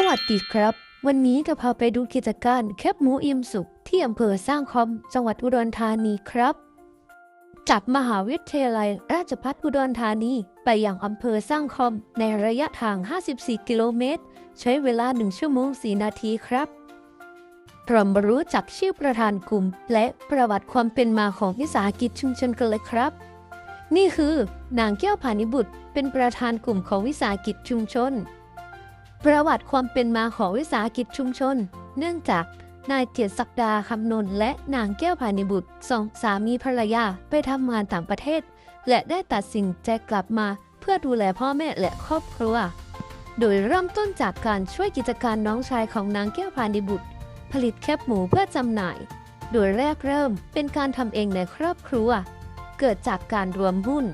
สวัสดีครับ วันนี้จะพาไปดูกิจการแคบหมูอิ่มสุขที่อำเภอสร้างคอมจังหวัดอุดรธานีครับ จากมหาวิทยาลัยราชภัฏอุดรธานีไปยังอำเภอสร้างคอมในระยะทาง 54 กิโลเมตร ใช้เวลา 1 ชั่วโมง 4 นาทีครับเรามรู้จักชื่อประธานกลุ่ม และประวัติความเป็นมาของวิสาหกิจชุมชนกันเลยครับ นี่คือนางแก้วพานิบุตร เป็นประธานกลุ่มของวิสาหกิจชุมชน ประวัติความเป็นมาของวิสาหกิจชุมชน เนื่องจากนายเจียรศักดาคำนนและนางแก้วพานิบุตรสองสามีภรรยาไปทำงานต่างประเทศ และได้ตัดสินใจกลับมาเพื่อดูแลพ่อแม่และครอบครัว โดยเริ่มต้นจากการช่วยกิจการน้องชายของนางแก้วพานิบุตร ผลิตแคบหมูเพื่อจำหน่าย โดยแรกเริ่มเป็นการทำเองในครอบครัว เกิดจากการรวมหุ้น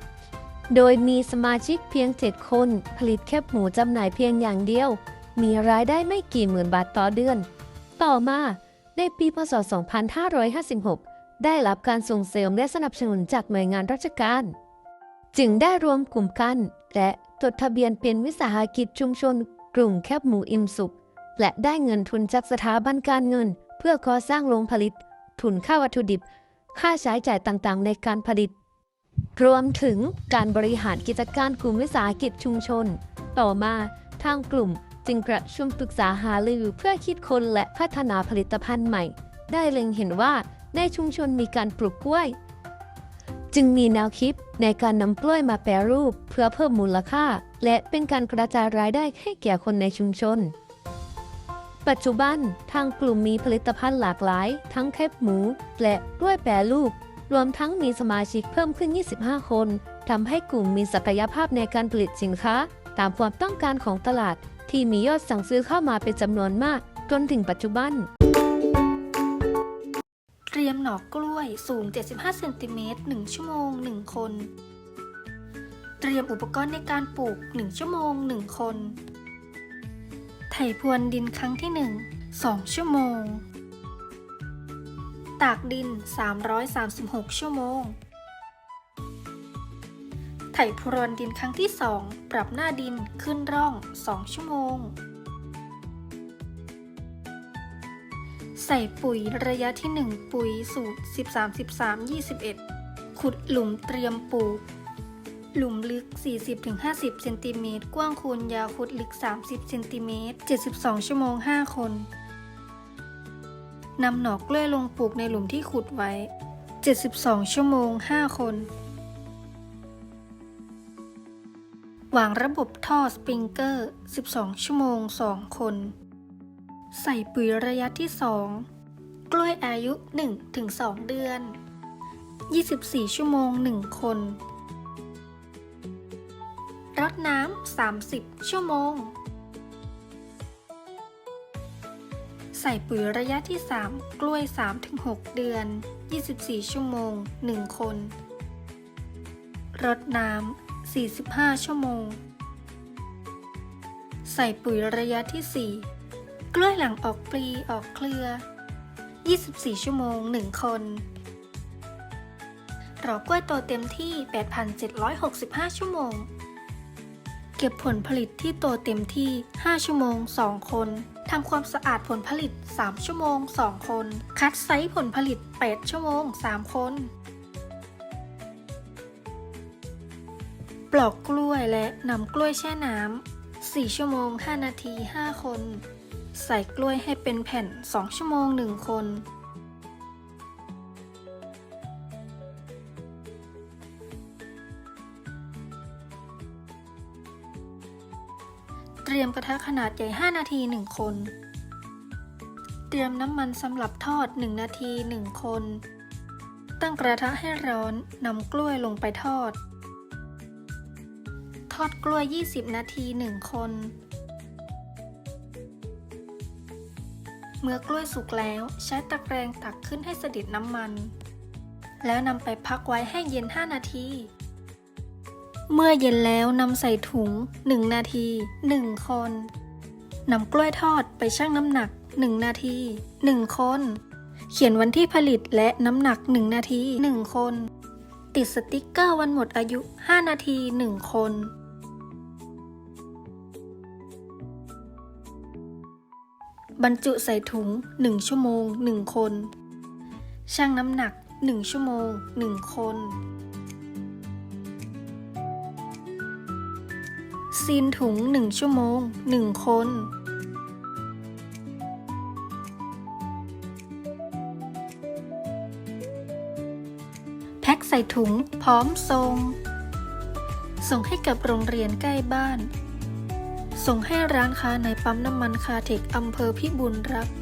โดยมีสมาชิกเพียง 7 คน ผลิตแคบหมูจำหน่ายเพียงอย่างเดียว มีรายได้ไม่กี่หมื่นบาทต่อเดือน ต่อมาในปีพศ 2556 ได้รับการส่งเสริมและสนับสนุนจากหน่วยงานราชการ จึงได้รวมกลุ่มกัน และจดทะเบียนเป็นวิสาหกิจชุมชน กลุ่มแคบหมูอิ่มสุข และได้เงินทุนจากสถาบันการเงิน เพื่อก่อสร้างโรงผลิต ทุนค่าวัตถุดิบ ค่าใช้จ่ายต่างๆ ในการผลิต รวมถึงการบริหารกิจการกลุ่มวิสาหกิจชุมชน ต่อมาทางกลุ่มจึงประชุมปรึกษาหารือเพื่อคิดค้นและพัฒนาผลิตภัณฑ์ใหม่ ได้เล็งเห็นว่าในชุมชนมีการปลูกกล้วย จึงมีแนวคิดในการนำกล้วยมาแปรรูปเพื่อเพิ่มมูลค่า และเป็นการกระจายรายได้ให้แก่คนในชุมชน ปัจจุบันทางกลุ่มมีผลิตภัณฑ์หลากหลาย ทั้งแคบหมูและกล้วยแปรรูป รวมทั้งมีสมาชิกเพิ่มขึ้น 25 คนทำให้กลุ่มมีศักยภาพในการผลิตสินค้า ตามความต้องการของตลาด ที่มียอดสั่งซื้อเข้ามาเป็นจำนวนมาก จนถึงปัจจุบัน เตรียมหน่อกล้วยสูง 75 เซนติเมตร 1 ชั่วโมง 1 คน เตรียมอุปกรณ์ในการปลูก 1 ชั่วโมง 1 คน ไถพรวนดินครั้งที่ 1 2 ชั่วโมง ตากดิน 336 ชั่วโมง ไถพรวนดินครั้งที่ 2 ปรับหน้าดินขึ้นร่อง 2 ชั่วโมง ใส่ปุ๋ยระยะที่ 1 ปุ๋ยสูตร 13 13 21 ขุดหลุมเตรียมปลูก หลุมลึก 40-50 เซนติเมตร กว้างคูณยาวขุดลึก 30 เซนติเมตร 72 ชั่วโมง 5 คน นำหน่อกล้วยลงปลูกในหลุมที่ขุดไว้ 72 ชั่วโมง 5 คน วางระบบท่อสปริงเกอร์ 12 ชั่วโมง 2 คน ใส่ปุ๋ยระยะที่ 2 กล้วยอายุ 1-2 เดือน 24 ชั่วโมง 1 คนรดน้ำ 30 ชั่วโมง ใส่ปุ๋ยระยะที่ 3 กล้วย 3-6 เดือน 24 ชั่วโมง 1 คน รดน้ำ 45 ชั่วโมง ใส่ปุ๋ยระยะที่ 4 กล้วยหลังออกปลีออกเครือ 24 ชั่วโมง 1 คนรอกล้วยโตเต็มที่ 8,765 ชั่วโมง ก็บผลผลิตที่โตเต็มที่ 5 ชั่วโมง 2 คนทำความสะอาดผลผลิต 3 ชั่วโมง 2 คน คัดไซส์ผลผลิต 8 ชั่วโมง 3 คน ปลอกกล้วยและนำกล้วยแช่น้ำ 4 ชั่วโมง 5 นาที 5 คน ใส่กล้วยให้เป็นแผ่น 2 ชั่วโมง 1 คน รียมกระทะขนาดใหญ่ 5 นาที 1 คน เตรียมน้ำมันสำหรับทอด 1 นาที 1 คน ตั้งกระทะให้ร้อนนำกล้วยลงไปทอด ทอดกล้วย 20 นาที 1 คน เมื่อกล้วยสุกแล้วใช้ตะแกรงตักขึ้นให้สดิดน้ำมัน แล้วนำไปพักไว้ให้เย็น 5 นาที เมื่อเย็นแล้วนำใส่ถุง 1 นาที 1 คนนำกล้วยทอดไปชั่งน้ำหนัก 1 นาที 1 คน เขียนวันที่ผลิตและน้ำหนัก 1 นาที 1 คน ติดสติกเกอร์วันหมดอายุ 5 นาที 1 คนบรรจุใส่ถุง 1 ชั่วโมง 1 คน ชั่งน้ำหนัก 1 ชั่วโมง 1 คน ซีนถุง 1 ชั่วโมง 1 คน แพ็คใส่ถุงพร้อมส่ง ส่งให้กับโรงเรียนใกล้บ้าน ส่งให้ร้านค้าในปั๊มน้ำมันคาเทคอำเภอพิบูลรักษ์